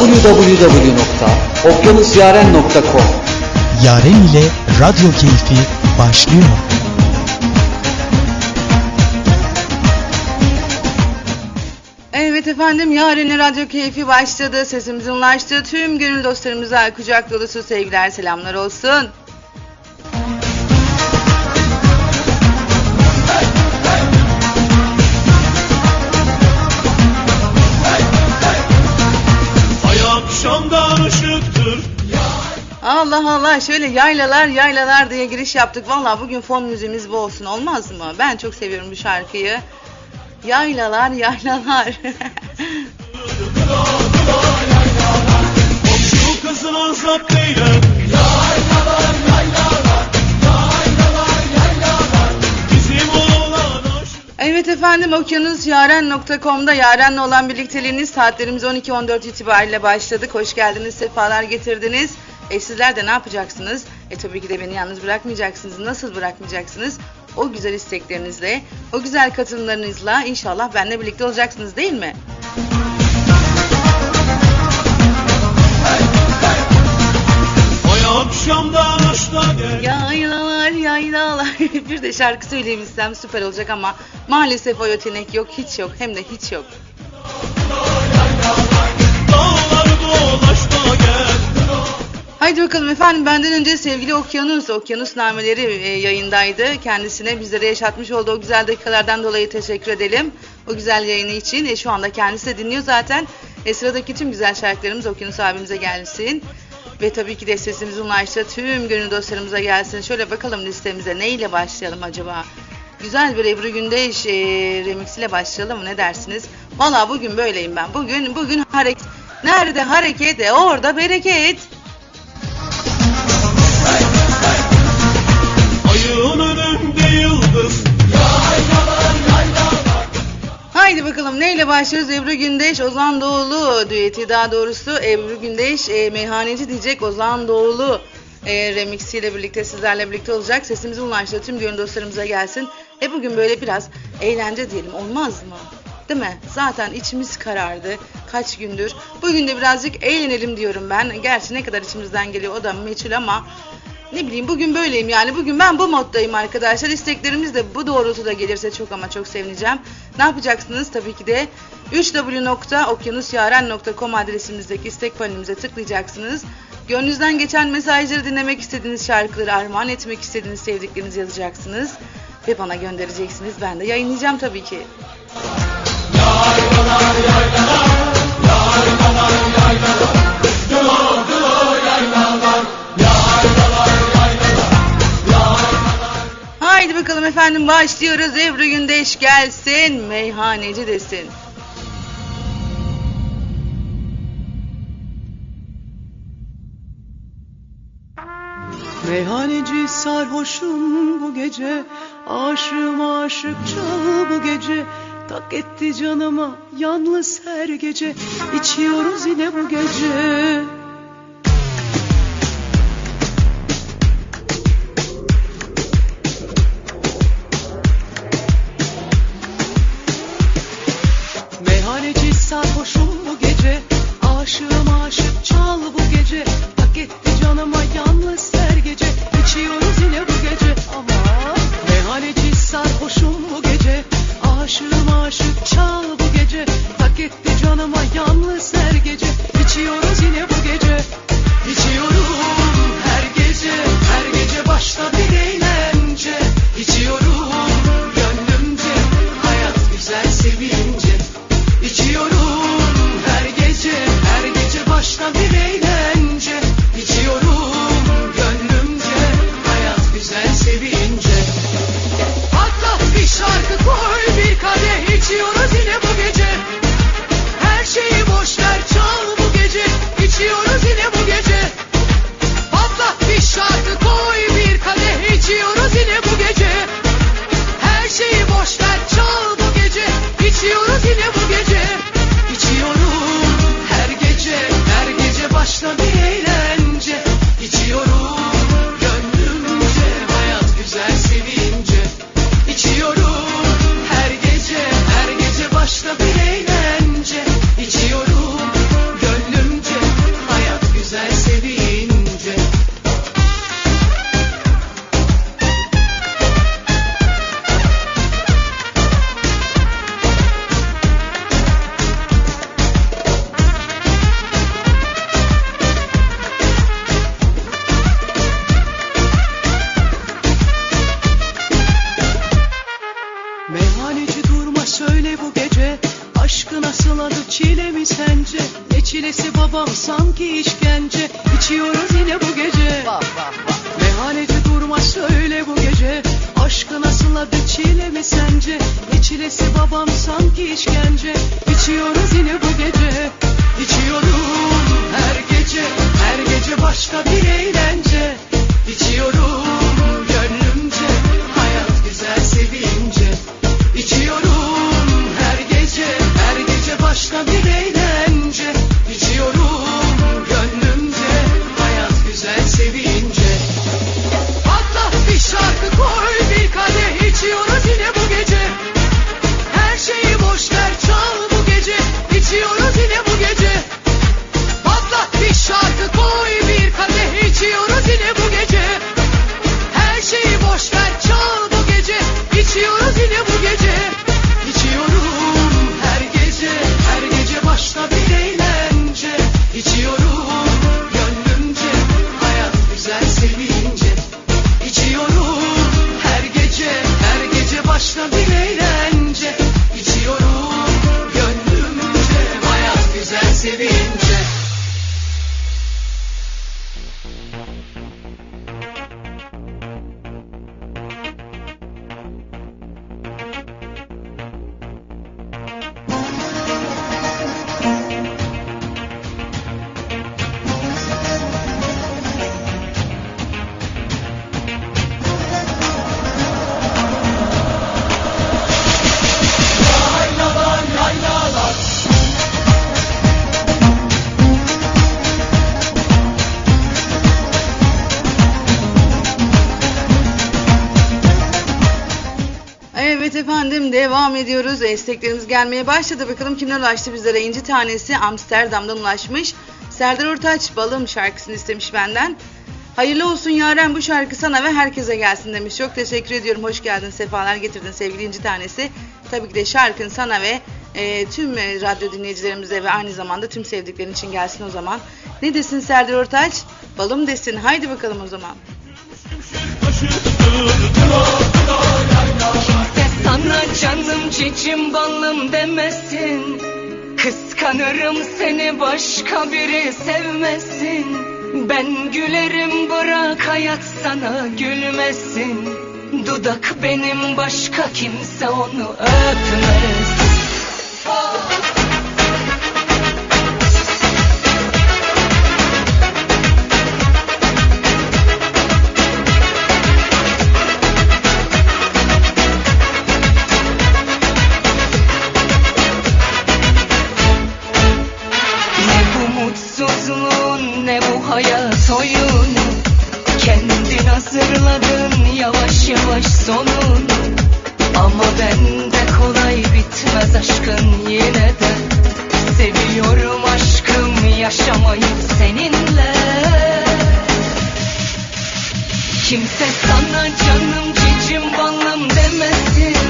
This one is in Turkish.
www.okyanusyaren.com Yaren ile radyo keyfi başlıyor. Evet efendim yarın radyo keyfi başladı. Sesimizin ulaştığı tüm gönül dostlarımıza kucak dolusu sevgiler selamlar olsun. Allah Allah şöyle yaylalar yaylalar diye giriş yaptık. Valla bugün fon müziğimiz bu olsun olmaz mı? Ben çok seviyorum bu şarkıyı. Yaylalar yaylalar. Evet efendim okyanusyaren.com'da Yaren'le olan birlikteliğiniz saatlerimiz 12-14 itibariyle başladık. Hoş geldiniz, sefalar getirdiniz. E sizler de ne yapacaksınız? E tabii ki de beni yalnız bırakmayacaksınız. Nasıl bırakmayacaksınız? O güzel isteklerinizle, o güzel katılımlarınızla inşallah benimle birlikte olacaksınız değil mi? Yaylalar yaylalar. bir de şarkı söyleyebilsem süper olacak ama maalesef o yetenek yok, hiç yok. Hem de hiç yok. Dağları dolaş Haydi bakalım efendim benden önce sevgili Okyanus, Okyanus Nameleri e, yayındaydı. Kendisine bizlere yaşatmış olduğu o güzel dakikalardan dolayı teşekkür edelim. O güzel yayını için. E, şu anda kendisi de dinliyor zaten. E, sıradaki tüm güzel şarkılarımız Okyanus abimize gelsin. Ve tabii ki de sesimizin ulaştığı tüm gönül dostlarımıza gelsin. Şöyle bakalım listemize neyle başlayalım acaba? Güzel bir Ebru Gündeş e, remix ile başlayalım mı ne dersiniz? Valla bugün böyleyim ben. Bugün bugün hareket. Nerede hareket? E, orada bereket. Haydi bakalım neyle başlıyoruz? Ebru Gündeş, Ozan Doğulu düeti daha doğrusu Ebru Gündeş e, meyhaneci diyecek Ozan Doğulu e, remixiyle birlikte sizlerle birlikte olacak. Sesimizi ulaştığı tüm gönül dostlarımıza gelsin. E bugün böyle biraz eğlence diyelim olmaz mı? Değil mi? Zaten içimiz karardı kaç gündür. Bugün de birazcık eğlenelim diyorum ben. Gerçi ne kadar içimizden geliyor o da meçhul ama ne bileyim bugün böyleyim yani. Bugün ben bu moddayım arkadaşlar. İsteklerimiz de bu doğrultuda gelirse çok ama çok sevineceğim. Ne yapacaksınız? Tabii ki de www.okyanusyaren.com adresimizdeki istek panelimize tıklayacaksınız. Gönlünüzden geçen mesajları dinlemek istediğiniz şarkıları armağan etmek istediğiniz sevdiklerinizi yazacaksınız. Ve bana göndereceksiniz. Ben de yayınlayacağım tabii ki. Haydi bakalım efendim başlıyoruz. Ebru Gündeş gelsin, meyhaneci desin. Meyhaneci sarhoşum bu gece Aşığım aşık çal bu gece Tak etti canıma yalnız her gece içiyoruz yine bu gece Aşığım çile mi sence? Ne çilesi babam sanki işkence. İçiyoruz yine bu gece. Meyhaneci durma söyle bu gece. Aşkı nasıl adı çile mi sence? Ne çilesi babam sanki işkence. İçiyoruz yine bu gece. İçiyorum her gece. Her gece başka bir eğlence. İçiyorum Evet efendim devam ediyoruz. Desteklerimiz gelmeye başladı. Bakalım kimler ulaştı bizlere. İnci tanesi Amsterdam'dan ulaşmış. Serdar Ortaç Balım şarkısını istemiş benden. Hayırlı olsun Yaren bu şarkı sana ve herkese gelsin demiş. Çok teşekkür ediyorum. Hoş geldin. Sefalar getirdin sevgili İnci tanesi. Tabii ki de şarkın sana ve e, tüm e, radyo dinleyicilerimize ve aynı zamanda tüm sevdiklerin için gelsin o zaman. Ne desin Serdar Ortaç? Balım desin. Haydi bakalım o zaman. De sana canım cicim balım demesin. Kıskanırım seni başka biri sevmesin. Ben gülerim bırak hayat sana gülmesin. Dudak benim başka kimse onu öpmez hayat oyunu Kendin hazırladın yavaş yavaş sonunu Ama bende kolay bitmez aşkın yine de. Seviyorum aşkım yaşamayı seninle. Kimse sana canım cicim balım demesin